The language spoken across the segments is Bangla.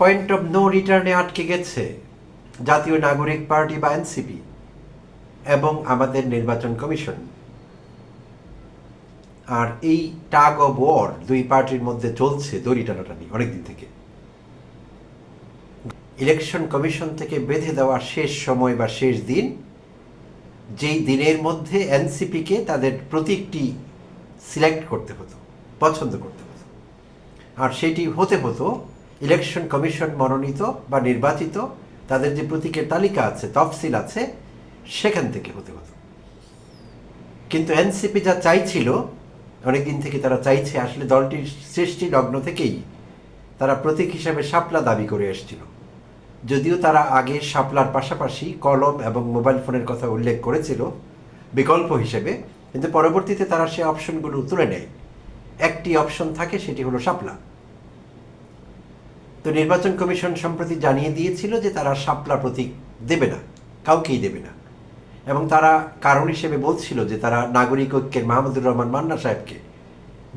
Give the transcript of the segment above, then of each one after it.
পয়েন্ট অফ নো রিটার্নে আটকে গেছে জাতীয় নাগরিক পার্টি বা এনসিপি এবং আমাদের নির্বাচন কমিশন। আর এই টাগ অব ওয়ার দুই পার্টির মধ্যে চলছে দড়ি টানাটানি অনেকদিন থেকে। ইলেকশন কমিশন থেকে বেঁধে দেওয়া শেষ সময় বা শেষ দিন, যেই দিনের মধ্যে এনসিপিকে তাদের প্রতীকটি সিলেক্ট করতে হতো, পছন্দ করতে হতো। আর সেটি হতে হতো ইলেকশন কমিশন মনোনীত বা নির্বাচিত, তাদের যে প্রতীকের তালিকা আছে, তফসিল আছে, সেখান থেকে হতে হতো কিন্তু এনসিপি যা চাইছিল, অনেকদিন থেকে তারা চাইছে আসলে দলটির সৃষ্টি লগ্ন থেকেই তারা প্রতীক হিসাবে শাপলা দাবি করে এসেছিল। যদিও তারা আগে শাপলার পাশাপাশি কলম এবং মোবাইল ফোনের কথা উল্লেখ করেছিল, বিকল্প হিসেবে, কিন্তু পরবর্তীতে তারা সে অপশনগুলো তুলে নেয়। একটি অপশন থাকে, সেটি হলো শাপলা। তো নির্বাচন কমিশন সম্প্রতি জানিয়ে দিয়েছিল যে তারা শাপলা প্রতীক দেবে না, কাউকেই দেবে না। এবং তারা কারণ হিসেবে বলছিল যে তারা নাগরিক ঐক্যের মাহমুদুর রহমান মান্না সাহেবকে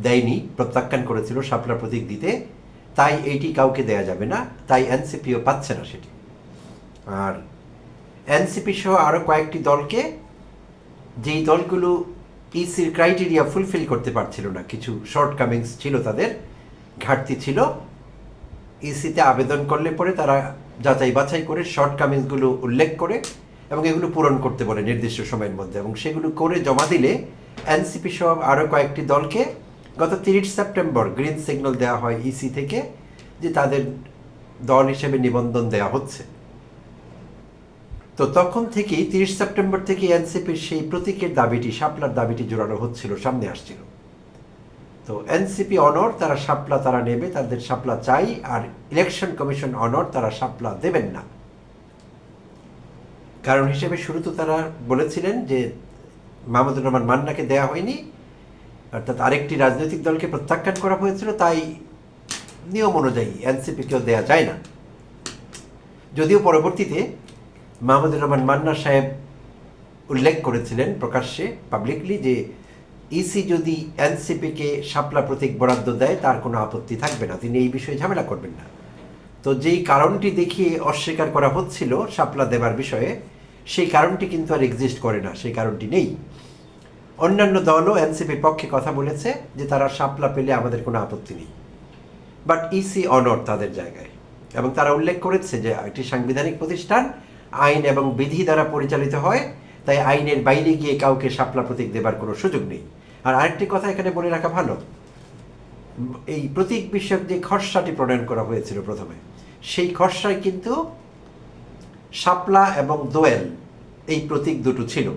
দেয়নি, প্রত্যাখ্যান করেছিল শাপলা প্রতীক দিতে। তাই এইটি কাউকে দেয়া যাবে না, তাই এনসিপিও পাচ্ছে না সেটি। আর এনসিপি সহ আরও কয়েকটি দলকে যেই দলগুলো ইসির ক্রাইটেরিয়া ফুলফিল করতে পারছিল না, কিছু শর্টকামিংস ছিল তাদের, ঘাটতি ছিল ইসিতে আবেদন করলে পরে তারা যাচাই বাছাই করে শর্ট শর্টকামিংসগুলো উল্লেখ করে এবং এগুলো পূরণ করতে বলে নির্দিষ্ট সময়ের মধ্যে এবং সেগুলো করে জমা দিলে এনসিপি সহ আরও কয়েকটি দলকে গত তিরিশ সেপ্টেম্বর গ্রিন সিগন্যাল দেওয়া হয় ইসি থেকে যে তাদের দল হিসেবে নিবন্ধন দেওয়া হচ্ছে। তো তখন থেকেই তিরিশ সেপ্টেম্বর থেকে এনসিপির সেই প্রতীকের দাবিটি, শাপলার দাবিটি জোরানো হচ্ছিল, সামনে আসছিল। তো এনসিপি অনর তারা সাপলা তারা নেবে, তাদের সাপলা চাই, আর ইলেকশন কমিশন অনর তারা সাপলা দেবেন না। কারণ হিসেবে শুরু তো তারা বলেছিলেন যে মাহমুদুর রহমান মান্নাকে দেয়া হয়নি, অর্থাৎ আরেকটি রাজনৈতিক দলকে প্রত্যাখ্যান করা হয়েছিল, তাই নিয়ম অনুযায়ী এনসিপিকেও দেয়া যায় না। যদিও পরবর্তীতে মাহমুদুর রহমান মান্না সাহেব উল্লেখ করেছিলেন প্রকাশ্যে পাবলিকলি যে ইসি যদি এনসিপিকে শাপলা প্রতীক বরাদ্দ দেয়, তার কোনো আপত্তি থাকবে না। তিনি এই বিষয়ে ঝামেলা করবেন না। তো যেই কারণটি দেখিয়ে অস্বীকার করা হচ্ছিল শাপলা দেবার বিষয়ে, সেই কারণটি কিন্তু আর এক্সিস্ট করে না, সেই কারণটি নেই। অন্যান্য দলও এনসিপির পক্ষে কথা বলেছে যে তারা শাপলা পেলে আমাদের কোনো আপত্তি নেই। বাট ইসি অনর তাদের জায়গায়। এবং তারা উল্লেখ করেছে যে একটি সাংবিধানিক প্রতিষ্ঠান, আইন এবং বিধি দ্বারা পরিচালিত হয়, তাই আইনের বাইরে গিয়ে কাউকে শাপলা প্রতীক দেবার কোনো সুযোগ নেই। আর আরেকটি কথা এখানে বলে রাখা ভালো। এই প্রতীক বিষয়ক যে খসড়াটি প্রণয়ন করা হয়েছিল প্রথমে, সেই খসড়ায় কিন্তু শাপলা এবং দোয়েল এই প্রতীক দুটো ছিল।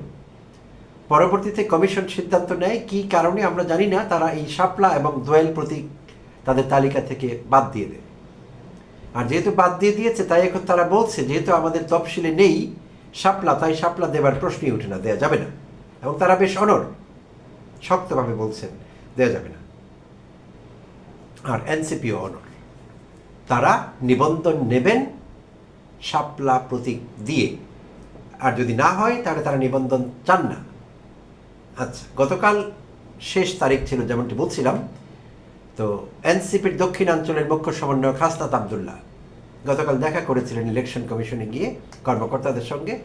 পরবর্তীতে কমিশন সিদ্ধান্ত নেয় কি কারণে আমরা জানি না, তারা এই শাপলা এবং দোয়েল প্রতীক তাদের তালিকা থেকে বাদ দিয়ে দেয়। আর যেহেতু বাদ দিয়ে দিয়েছে, তাই এখন তারা বলছে, যেহেতু আমাদের তফসিলে নেই শাপলা, তাই শাপলা দেবার প্রশ্নই উঠে না, দেয়া যাবে না। এবং তারা বেশ অনর শক্তভাবে বলছেন, দেয়া যাবে না। আর এনসিপিও অনর তারা নিবন্ধন নেবেন, শাপলা প্রতীক দিয়ে। আর যদি না হয়, তাহলে তারা নিবন্ধন চান না। আচ্ছা গতকাল শেষ তারিখ ছিল যেমনটি বলছিলাম, তো এনসিপির দক্ষিণাঞ্চলের মুখ্য সমন্বয়ক হাসনাত আবদুল্লাহ গতকাল দেখা করেছিলেন ইলেকশন কমিশনে গিয়ে, কর্মকর্তাদের সঙ্গে,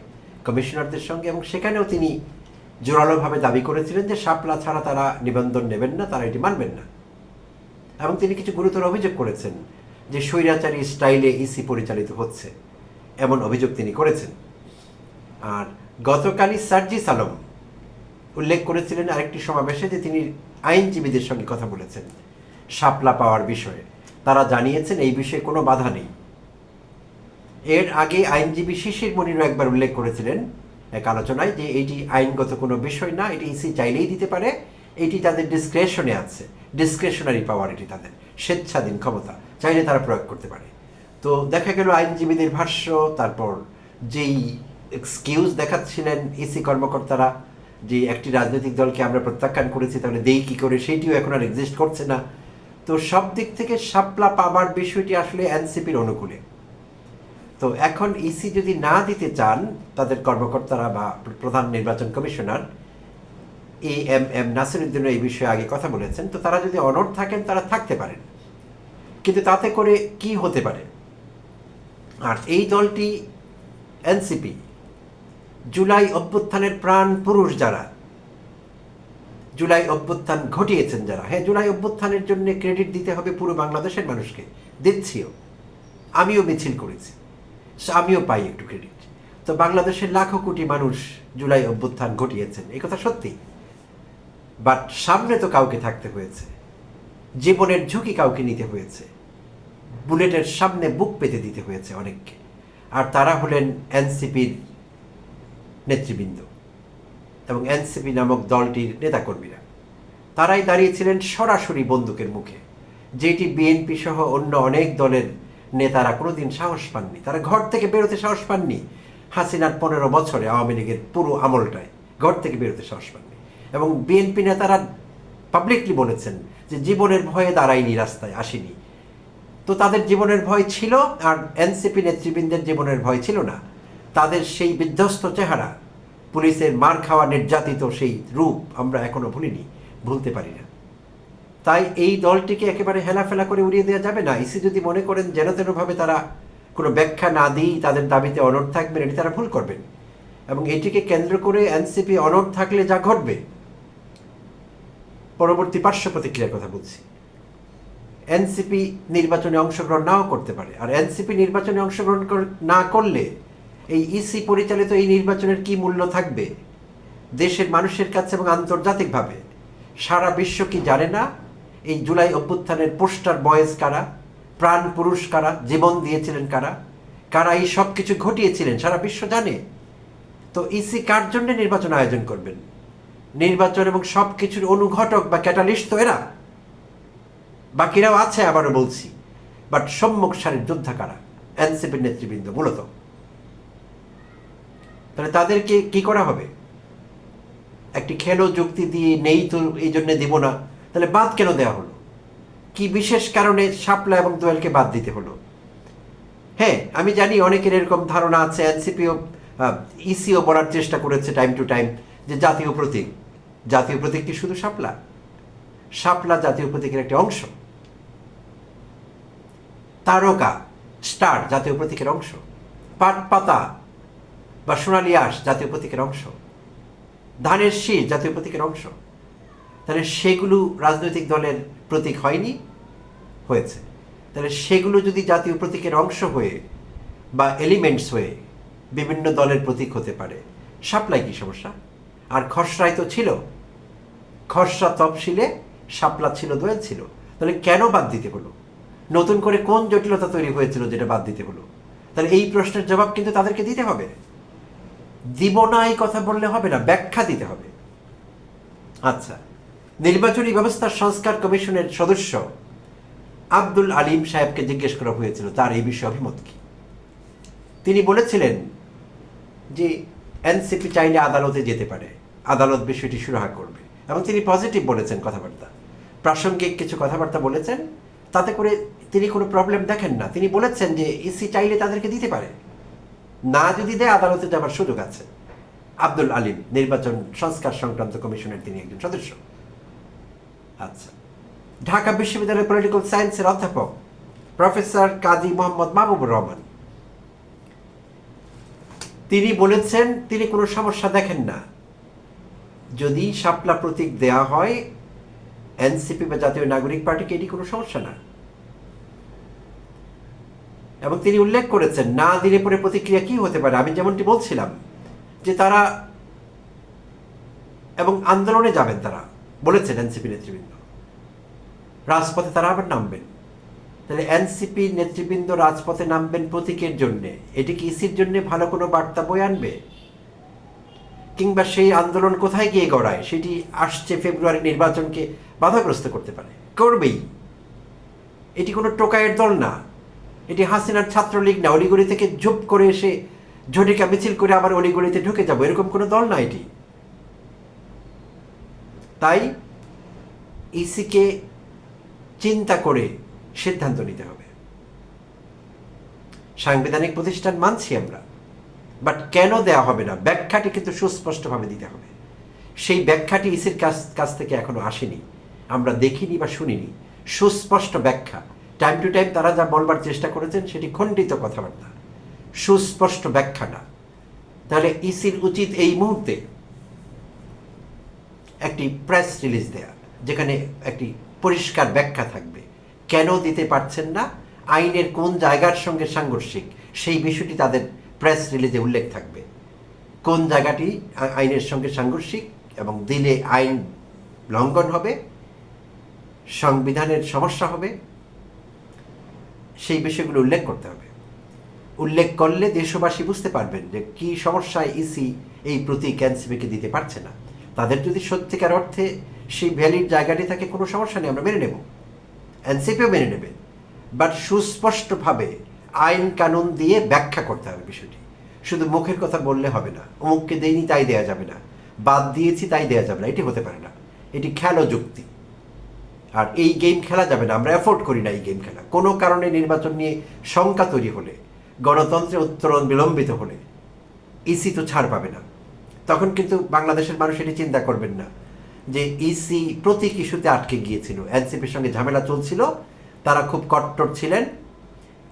কমিশনারদের সঙ্গে, এবং সেখানেও তিনি জোরালোভাবে দাবি করেছিলেন যে শাপলা ছাড়া তারা নিবন্ধন নেবেন না, তারা এটি মানবেন না। এবং তিনি কিছু গুরুতর অভিযোগ করেছেন যে স্বৈরাচারী স্টাইলে ইসি পরিচালিত হচ্ছে। এমন অভিযোগ তিনি করেছেন। আর গতকালই সার্জিস আলম উল্লেখ করেছিলেন আরেকটি সমাবেশে যে তিনি আইনজীবীদের সঙ্গে কথা বলেছেন শাপলা পাওয়ার বিষয়ে। তারা জানিয়েছেন এই বিষয়ে কোনো বাধা নেই। এর আগে আইনজীবী শিশির মনিরও একবার উল্লেখ করেছিলেন এক আলোচনায় যে এটি আইনগত কোনো বিষয় না, এটি ইসি চাইলেই দিতে পারে। এটি তাদের ডিসক্রেশনে আছে। ডিসক্রেশনারি পাওয়ার এটি তাদের। স্বেচ্ছাধীন ক্ষমতা, চাইলে তারা প্রয়োগ করতে পারে। তো দেখা গেল আইনজীবীদের ভাষ্য, তারপর যেই এক্সকিউজ দেখাচ্ছিলেন ইসি কর্মকর্তারা, যে একটি রাজনৈতিক দলকে আমরা প্রত্যাখ্যান করেছি, তাহলে দেই কী করে? সেইটিও এখন আর এক্সিস্ট করছে না। তো সব দিক থেকে শাপলা পাবার বিষয়টি আসলে এনসিপির অনুকূলে। তো এখন ইসি যদি না দিতে চান, তাদের কর্মকর্তারা বা প্রধান নির্বাচন কমিশনার এ এম এম নাসিরুদ্দিনও এই বিষয়ে আগে কথা বলেছেন। তো তারা যদি অনড় থাকেন, তারা থাকতে পারেন। কিন্তু তাতে করে কি হতে পারে? আর এই দলটি এনসিপি জুলাই অভ্যুত্থানের প্রাণ পুরুষ যারা, জুলাই অভ্যুত্থান ঘটিয়েছেন যারা। হ্যাঁ জুলাই অভ্যুত্থানের জন্য ক্রেডিট দিতে হবে পুরো বাংলাদেশের মানুষকে। দিচ্ছিও। আমিও মিছিল করেছি। আমিও পাই একটু ক্রেডিট তো বাংলাদেশের লাখো কোটি মানুষ জুলাই অভ্যুত্থান ঘটিয়েছেন। এই কথা সত্যি। বাট সামনে তো কাউকে থাকতে হয়েছে। জীবনের ঝুঁকি কাউকে নিতে হয়েছে। বুলেটের সামনে বুক পেতে দিতে হয়েছে অনেককে। আর তারা হলেন এনসিপির নেতৃবৃন্দ এবং এনসিপি নামক দলটির নেতাকর্মীরা। তারাই দাঁড়িয়েছিলেন সরাসরি বন্দুকের মুখে। যেটি বিএনপি সহ অন্য অনেক দলের নেতারা কোনোদিন সাহস পাননি। তারা ঘর থেকে বেরোতে সাহস পাননি। হাসিনার পনেরো বছরে আওয়ামী লীগের পুরো আমলটায় ঘর থেকে বেরোতে সাহস পাননি। এবং বিএনপি নেতারা পাবলিকলি বলেছেন যে জীবনের ভয়ে দাঁড়ায়নি, রাস্তায় আসেনি। তো তাদের জীবনের ভয় ছিল আর এনসিপি নেতৃবৃন্দের জীবনের ভয় ছিল না। তাদের সেই বিধ্বস্ত চেহারা, পুলিশের মার খাওয়া নির্যাতিত সেই রূপ আমরা এখনও ভুলিনি, ভুলতে পারি না। তাই এই দলটিকে একেবারে হেলাফেলা করে উড়িয়ে দেওয়া যাবে না। ইসি যদি মনে করেন যেন তেনভাবে তারা কোনো ব্যাখ্যা না দিই তাদের দাবিতে অনড় থাকবেন, এটি তারা ভুল করবেন। এবং এটিকে কেন্দ্র করে এনসিপি অনড় থাকলে যা ঘটবে, পরবর্তী পার্শ্ব প্রতিক্রিয়ার কথা বলছি। এনসিপি নির্বাচনে অংশগ্রহণ নাও করতে পারে। আর এনসিপি নির্বাচনে অংশগ্রহণ না করলে এই ইসি পরিচালিত এই নির্বাচনের কি মূল্য থাকবে? দেশের মানুষের কাছে এবং আন্তর্জাতিকভাবে সারা বিশ্ব কি জানে না? এই জুলাই অভ্যুত্থানের পোস্টার বয়েজ কারা? প্রাণ পুরুষ কারা? জীবন দিয়েছিলেন কারা? কারা এই সব কিছু ঘটিয়েছিলেন? সারা বিশ্ব জানে। তো ইসি কার জন্য নির্বাচন আয়োজন করবেন? নির্বাচন এবং সব কিছুর অনুঘটক বা ক্যাটালিস্ট তো এরা। বাকিরাও আছে আবারও বলছি। বাট সম্মুখ সারির যোদ্ধা কারা? এনসিপির নেতৃবৃন্দ মূলত। তাহলে তাদেরকে কি করা হবে? একটি খেলো যুক্তি দিয়ে নেই তো এই জন্য দিব না। তাহলে বাদ কেন দেওয়া হলো? কি বিশেষ কারণে শাপলা এবং দোয়েলকে বাদ দিতে হলো? হ্যাঁ আমি জানি অনেকের এরকম ধারণা আছে, এনসিপিও ইসিও বলার চেষ্টা করেছে টাইম টু টাইম যে জাতীয় প্রতীক জাতীয় প্রতীক কি শুধু শাপলা? শাপলা জাতীয় প্রতীকের একটি অংশ। তারকা, স্টার জাতীয় প্রতীকের অংশ। পাট পাতা বা সোনালি আঁশ জাতীয় প্রতীকের অংশ। ধানের শীষ জাতীয় প্রতীকের অংশ। তাহলে সেগুলো রাজনৈতিক দলের প্রতীক হয়নি, হয়েছে। তাহলে সেগুলো যদি জাতীয় প্রতীকের অংশ হয়ে বা এলিমেন্টস হয়ে বিভিন্ন দলের প্রতীক হতে পারে, সাপ্লাই কি সমস্যা? আর খসড়াই তো ছিল। খসড়া তফসিলে শাপলা ছিল, দোয়েল ছিল। তাহলে কেন বাদ দিতে হলো? নতুন করে কোন জটিলতা তৈরি হয়েছিল যেটা বাদ দিতে হলো? তাহলে এই প্রশ্নের জবাব কিন্তু তাদেরকে দিতে হবে। দিব না এই কথা বললে হবে না, ব্যাখ্যা দিতে হবে। আচ্ছা। নির্বাচনী ব্যবস্থার সংস্কার কমিশনের সদস্য আব্দুল আলিম সাহেবকে জিজ্ঞেস করা হয়েছিল, তার এই বিষয়ে অভিমত কি? তিনি বলেছিলেন যে, এনসিপি চাইলে আদালতে যেতে পারে, আদালত বিষয়টি সুরাহা করবে। এবং তিনি পজিটিভ বলেছেন কথাবার্তা, প্রাসঙ্গিক কিছু কথাবার্তা বলেছেন, তাতে করে তিনি কোনো প্রবলেম দেখেন না। তিনি বলেছেন যে, ইসি চাইলে তাদেরকে দিতে পারে, না যদি দেয় আদালতে যাবার সুযোগ আছে। আব্দুল আলিম নির্বাচন সংস্কার সংক্রান্ত কমিশনের তিনি একজন সদস্য। আচ্ছা। ঢাকা বিশ্ববিদ্যালয়ের পলিটিক্যাল সায়েন্সের অধ্যাপক প্রফেসর কাজী মোহাম্মদ মাহবুবুর রহমান। তিনি বলেছেন, তিনি কোনো সমস্যা দেখেন না। যদি শাপলা প্রতীক দেয়া হয়, এনসিপি বা জাতীয় নাগরিক পার্টিকে এটি কোনো সমস্যা না। এবং তিনি উল্লেখ করেছেন, না দিলে পরে প্রতিক্রিয়া কি হতে পারে? আমি যেমনটি বলছিলাম যে তারা এবং আন্দোলনে যাবেন তারা। বলেছেন এনসিপি নেতৃবৃন্দ। রাজপথে তারা আবার নামবেন। তাহলে এনসিপি নেতৃবৃন্দ রাজপথে নামবেন প্রতীকের জন্য? এটি কি ইসির জন্য ভালো কোনো বার্তা বই আনবে? কিংবা সেই আন্দোলন কোথায় গিয়ে গড়ায়? সেটি আসছে ফেব্রুয়ারি নির্বাচনকে বাধাগ্রস্ত করতে পারে। করবেই। এটি কোনো টোকায়ের দল না। এটি হাসিনার ছাত্রলীগ না। অলিগলি থেকে ঝুপ করে এসে ঝটিকা মিছিল করে আবার অলিগলিতে ঢুকে যাব। এরকম কোনো দল না এটি। তাই ইসিকে চিন্তা করে সিদ্ধান্ত নিতে হবে। সাংবিধানিক প্রতিষ্ঠান মানছি আমরা, বাট কেন দেওয়া হবে না? ব্যাখ্যাটি কিন্তু সুস্পষ্টভাবে দিতে হবে। সেই ব্যাখ্যাটি ইসির কাছ কাছ থেকে এখনও আসেনি, আমরা দেখিনি বা শুনিনি। সুস্পষ্ট ব্যাখ্যা। টাইম টু টাইম তারা যা বলবার চেষ্টা করেছেন সেটি খণ্ডিত কথাবার্তা। সুস্পষ্ট ব্যাখ্যা না। তাহলে ইসির উচিত এই মুহূর্তে একটি প্রেস রিলিজ দেয়া, যেখানে একটি পরিষ্কার ব্যাখ্যা থাকবে। কেন দিতে পারছেন না? আইনের কোন জায়গার সঙ্গে সাংঘর্ষিক? সেই বিষয়টি তাদের প্রেস রিলিজে উল্লেখ থাকবে। কোন জায়গাটি আইনের সঙ্গে সাংঘর্ষিক এবং দিলে আইন লঙ্ঘন হবে? সংবিধানের সমস্যা হবে? সেই বিষয়গুলো উল্লেখ করতে হবে। উল্লেখ করলে দেশবাসী বুঝতে পারবেন যে কি সমস্যায় ইসি এই প্রতীক এনসিপিকে দিতে পারছে না। তাদের যদি সত্যিকার অর্থে সেই ভ্যালিড জায়গাটি থাকে, কোনো সমস্যা নেই, আমরা মেনে নেব। এনসিপিও মেনে নেবে। বাট সুস্পষ্টভাবে আইন কানুন দিয়ে ব্যাখ্যা করতে হবে বিষয়টি। শুধু মুখের কথা বললে হবে না, অমুককে দেয়নি তাই দেয়া যাবে না, বাদ দিয়েছি তাই দেয়া যাবে না, এটি হতে পারে না। এটি খেলো যুক্তি। আর এই গেম খেলা যাবে না, আমরা অ্যাফোর্ড করি না এই গেম খেলা। কোনো কারণে নির্বাচন নিয়ে শঙ্কা তৈরি হলে গণতন্ত্রের উত্তরণ বিলম্বিত হলে, ইসি তো ছাড় পাবে না। তখন কিন্তু বাংলাদেশের মানুষ এটি চিন্তা করবেন না যে ইসি প্রতীক ইস্যুতে আটকে গিয়েছিল। এনসিপির সঙ্গে ঝামেলা চলছিল, তারা খুব কট্টর ছিলেন।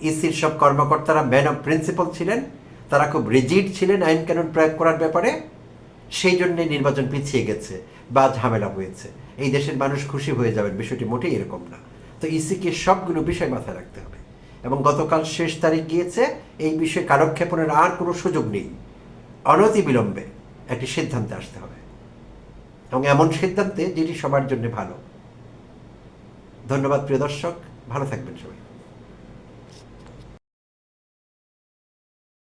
ইসির সব কর্মকর্তারা ম্যান অফ প্রিন্সিপাল ছিলেন, তারা খুব রিজিড ছিলেন আইন কানুন প্রয়োগ করার ব্যাপারে। সেই জন্যে নির্বাচন পিছিয়ে গেছে বা ঝামেলা হয়েছে। এই দেশের মানুষ খুশি হয়ে যাবেন, বিষয়টি মোটেই এরকম না। তো ইসিকে সবগুলো বিষয় মাথায় রাখতে হবে। এবং গতকাল শেষ তারিখ গিয়েছে, এই বিষয়ে কালক্ষেপণের আর কোনো সুযোগ নেই। অনতি বিলম্বে একটি সিদ্ধান্তে আসতে হবে। এবং এমন সিদ্ধান্তে যেটি সবার জন্য ভালো। ধন্যবাদ প্রিয় দর্শক, ভালো থাকবেন সবাই।